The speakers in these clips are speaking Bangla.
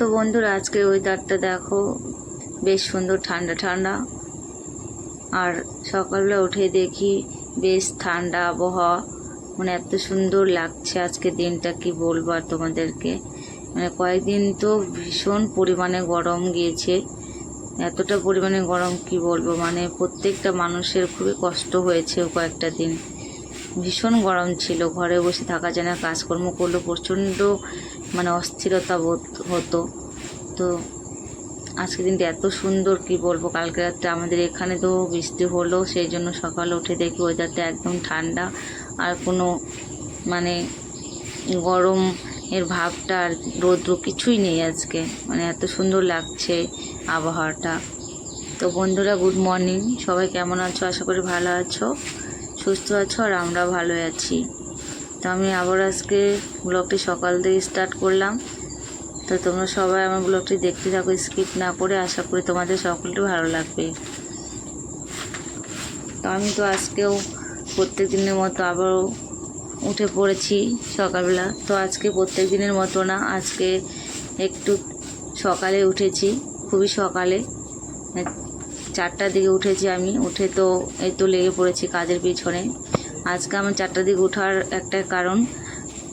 তো বন্ধুরা আজকের ওয়েদারটা দেখো, বেশ সুন্দর ঠান্ডা ঠান্ডা। আর সকালবেলা উঠে দেখি বেশ ঠান্ডা আবহাওয়া। মানে এত সুন্দর লাগছে আজকে দিনটা, কি বলব আর তোমাদেরকে। মানে কয়েকদিন তো ভীষণ পরিমাণে গরম গিয়েছে। এতটা পরিমাণে গরম, কি বলব? মানে প্রত্যেকটা মানুষের খুবই কষ্ট হয়েছে কয়েকটা দিন। ভীষণ গরম ছিল, ঘরে বসে থাকা যায় না, কাজকর্ম করলেও প্রচণ্ড মানে অস্থিরতা বোধ হতো। তো আজকে দিনটা এত সুন্দর, কি বলব? কালকে রাত্রে আমাদের এখানে তো বৃষ্টি হলো, সেই জন্য সকালে উঠে দেখি ওয়েদারটা একদম ঠান্ডা। আর কোনো মানে গরম এর ভাবটা আর রৌদ্র কিছুই নেই আজকে। মানে এত সুন্দর লাগছে আবহাওয়াটা। তো বন্ধুরা গুড মর্নিং সবাই কেমন আছো? আশা করি ভালো আছো, সুস্থ আছো, আর আমরা ভালো আছি। তো আমি আবার আজকে ব্লগটি সকাল থেকে স্টার্ট করলাম। তো তোমরা সবাই আমার ব্লগটি দেখতে থাকো স্কিপ না করে, আশা করি তোমাদের সকলটি ভালো লাগবে। তো আমি তো আজকেও প্রত্যেক দিনের মতো আবারও উঠে পড়েছি সকালবেলা। তো আজকে প্রত্যেক দিনের মতো না, আজকে একটু সকালে উঠেছি, খুবই সকালে। চারটার দিকে উঠেছি আমি, উঠে তো এই তো লেগে পড়েছি কাজের পিছনে। আজকে আমার চারটার দিকে ওঠার একটা কারণ।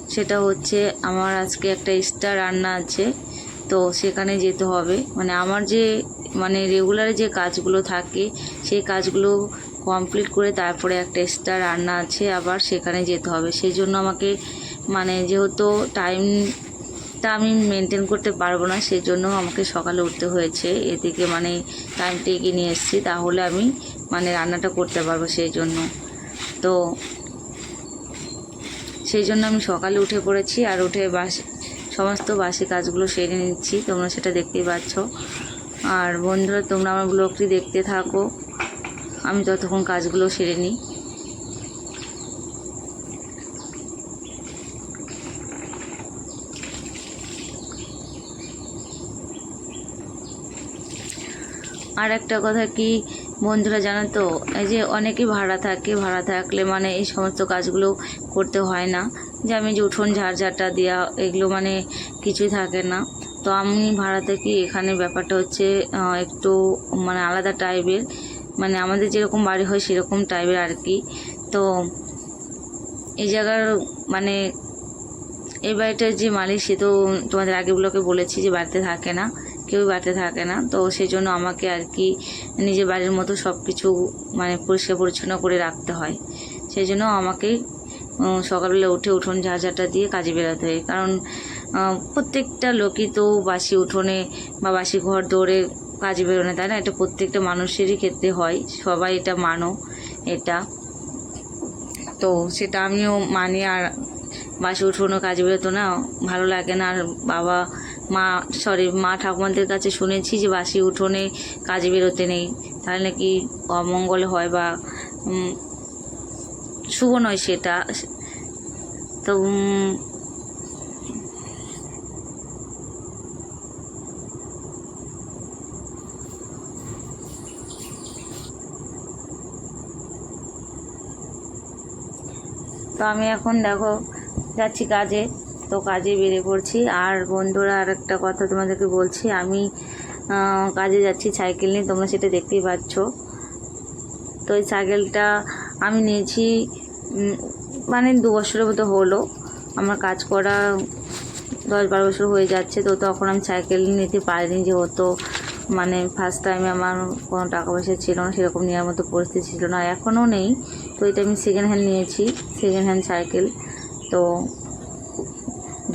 সেটা হচ্ছে আমার আজকে একটা এক্সট্রা রান্না আছে, তো সেখানে যেতে হবে। মানে আমার যে মানে রেগুলার যে কাজগুলো থাকে, সেই কাজগুলো কমপ্লিট করে তারপরে একটা এক্সট্রা রান্না আছে আবার সেখানে যেতে হবে। সেই জন্য আমাকে মানে যেহেতু টাইমটা আমি মেনটেন করতে পারব না সেই জন্য আমাকে সকালে উঠতে হয়েছে। এদিকে মানে টাইমটা এগিয়ে নিয়ে এসেছি, তাহলে আমি মানে রান্নাটা করতে পারব সেই জন্য তো সেই জন্য আমি সকালে উঠে পড়েছি আর উঠে বাসি, সমস্ত বাসি কাজগুলো সেরে নিচ্ছি। তোমরা সেটা দেখতেই পাচ্ছ। আর বন্ধুরা, তোমরা আমার ব্লগটি দেখতে থাকো। আমি ততক্ষণ কাজগুলো সেরে নিই। আর একটা কথা কি বন্ধুরা জানো তো, এই যে অনেকে ভাড়া থাকে, ভাড়া থাকলে মানে এই সমস্ত কাজগুলো করতে হয় না। যে আমি যে উঠোন ঝাড়ঝাড়টা দেওয়া এগুলো মানে কিছুই থাকে না। তো আমি ভাড়া থাকি এখানে ব্যাপারটা হচ্ছে একটু মানে আলাদা টাইপের মানে আমাদের যেরকম বাড়ি হয় সেরকম টাইপের আর কি। তো এই জায়গার মানে এই বাড়িটার যে মালিক সে তো তোমাদের আগেগুলোকে বলেছি যে বাড়িতে থাকে না। কেউ বাড়িতে থাকে না। তো সেই জন্য আমাকে আর কি নিজের বাড়ির মতো সব কিছু মানে পরিষ্কার পরিচ্ছন্ন করে রাখতে হয়। সেই জন্য আমাকে সকালবেলা উঠে উঠোন ঝাঁঝাটা দিয়ে কাজে বেরোতে হয়। কারণ প্রত্যেকটা লোকই তো বাসি উঠোনে বা বাসি ঘর দৌড়ে কাজে বেরোনে, তাই না? এটা প্রত্যেকটা মানুষেরই ক্ষেত্রে হয়। সবাই এটা মানো, এটা। তো সেটা আমিও মানি। আর বাসে উঠোনো কাজে বেরোতো না, ভালো লাগে না। আর বাবা মা সরি মা ঠাকুমাদের কাছে শুনেছি যে বাসি উঠোনে কাজে বেরোতে নেই। তাহলে নাকি অমঙ্গল হয় বা শুভ নয় সেটা। তো তো আমি এখন দেখো, যাচ্ছি কাজে। তো কাজে বেরিয়ে পড়ছি। আর বন্ধুরা আর একটা কথা তোমাদেরকে বলছি, আমি কাজে যাচ্ছি সাইকেল নিয়ে, তোমরা সেটা দেখতেই পাচ্ছ। তো এই সাইকেলটা আমি নিয়েছি মানে দু বছরের মতো হলো। আমার কাজ করা দশ বারো বছর হয়ে যাচ্ছে, তো তখন আমি সাইকেল নিতে পারিনি যে যেহেতু। মানে ফার্স্ট টাইমে আমার কোনো টাকা পয়সা ছিল না, সেরকম নেওয়ার মতো পরিস্থিতি ছিল না, এখনও নেই। তো এটা আমি সেকেন্ড হ্যান্ড নিয়েছি সেকেন্ড হ্যান্ড সাইকেল। তো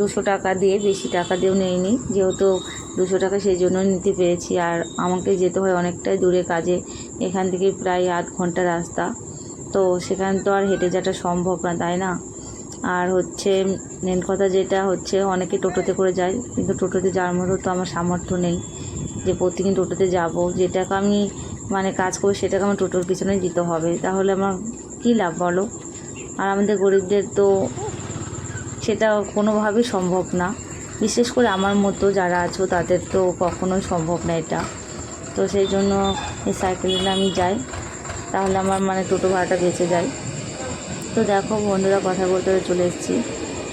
দুশো টাকা দিয়ে বেশি টাকা দিয়েও নিইনি। যেহেতু দুশো টাকা সেই জন্য নিতে পেরেছি। আর আমাকে যেতে হয় অনেকটাই দূরে কাজে। এখান থেকে প্রায় আধ ঘণ্টা রাস্তা। তো সেখানে তো আর হেঁটে যাওয়াটা সম্ভব না, তাই না? আর হচ্ছে মেন কথা যেটা হচ্ছে, অনেকে টোটোতে করে যায়। কিন্তু টোটোতে যাওয়ার মতো তো আমার সামর্থ্য নেই যে প্রতিদিন টোটোতে যাব। যেটাকে আমি মানে কাজ করি সেটাকে আমার টোটোর পিছনে দিতে হবে। তাহলে আমার কী লাভ বলো? আর আমাদের গরিবদের তো সেটা কোনোভাবেই সম্ভব না। বিশেষ করে আমার মতো যারা আছো, তাদের তো কখনোই সম্ভব না এটা। তো সেই জন্য এই সাইকেল আমি যাই, তাহলে আমার মানে টোটো ভাড়াটা বেঁচে যায়। তো দেখো বন্ধুরা, কথা বলতে চলে এসেছি।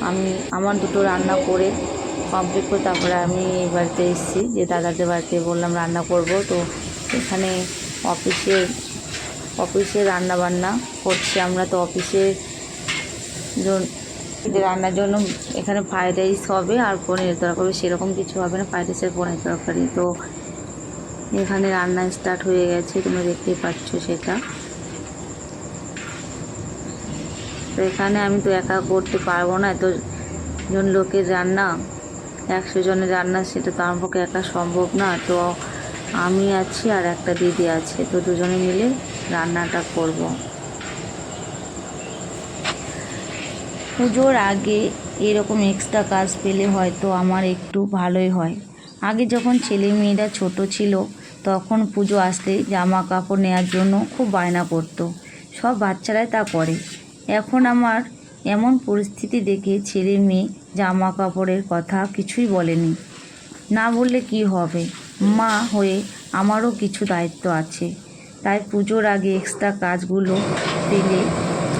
আমি, আমার দুটো রান্না করে কমপ্লিট করে তারপরে আমি বাড়িতে এসেছি, যে দাদাদের বাড়িতে বললাম রান্না করব। তো এখানে অফিসের অফিসে রান্না বান্না করছি আমরা। তো অফিসে যে রান্নার জন্য এখানে ফ্রাইড রাইস হবে আর পনির তরকারি, সেরকম কিছু হবে না, ফ্রাইড রাইসের পনির তরকারি। তো এখানে রান্না স্টার্ট হয়ে গেছে, তোমরা দেখতেই পাচ্ছ সেটা। তো এখানে আমি তো একা করতে পারব না এত জন লোকের রান্না, একশো জনের রান্না, সেটা তো আমার পক্ষে একা সম্ভব না। তো আমি আছি আর একটা দিদি আছে, তো দুজনে মিলে রান্নাটা করব। পুজোর আগে এরকম এক্সট্রা কাজ পেলে হয়তো আমার একটু ভালোই হয়। আগে যখন ছেলে মেয়েরা ছোট ছিল, তখন পুজো আসলে জামা কাপড় নেওয়ার জন্য খুব বায়না করতো। সব বাচ্চারাই তা করে। এখন আমার এমন পরিস্থিতি দেখে ছেলে মেয়ে জামা কাপড়ের কথা কিছুই বলেনি। না বললে কি হবে? মা হয়ে আমারও কিছু দায়িত্ব আছে। তাই পুজোর আগে এক্সট্রা কাজগুলো পেলে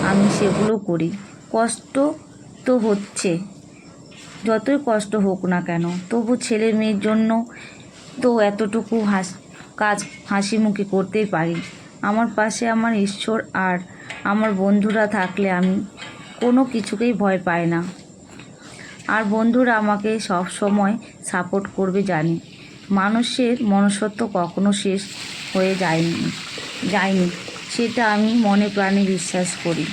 আমি সেগুলো করি। কষ্ট তো হচ্ছে। যতই কষ্ট হোক না কেন, তবু ছেলে মেয়ের জন্য তো এতটুকু হাস, কাজ হাসি মুখে করতেই পারি। আমার পাশে আমার ঈশ্বর আর আমার বন্ধুরা থাকলে আমি কোনো কিছুকেই ভয় পাই না। আর বন্ধুরা আমাকে সব সময় সাপোর্ট করবে জানি। মানুষের মনুষ্যত্ব কখনো শেষ হয়ে যায়নি যায়নি, সেটা আমি মনে প্রাণে বিশ্বাস করি।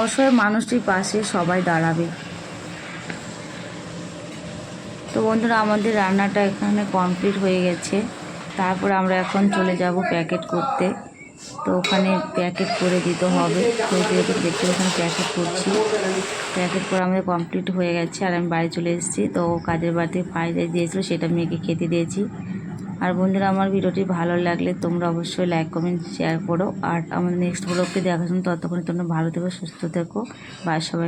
অসহায় মানুষটির পাশে সবাই দাঁড়াবে। তো বন্ধুরা, আমাদের রান্নাটা এখানে কমপ্লিট হয়ে গেছে। তারপর আমরা এখন চলে যাব প্যাকেট করতে। তো ওখানে প্যাকেট করে দিতে হবে। যেহেতু দেখতে ওখানে প্যাকেট করছি প্যাকেট করে আমাদের কমপ্লিট হয়ে গেছে। আর আমি বাড়ি চলে এসেছি। তো কাজের বাড়িতে ফ্রাইড রাইস দিয়েছিলো, সেটা মেয়েকে খেতে দিয়েছি। আর বন্ধুরা, আমার ভিডিওটি ভালো লাগলে তোমরা অবশ্যই লাইক কমেন্ট শেয়ার করো। আর আমাদের নেক্সট ব্লগকে দেখার জন্য ততক্ষণ তোমরা ভালো থেকো, সুস্থ থেকো। বা সবাই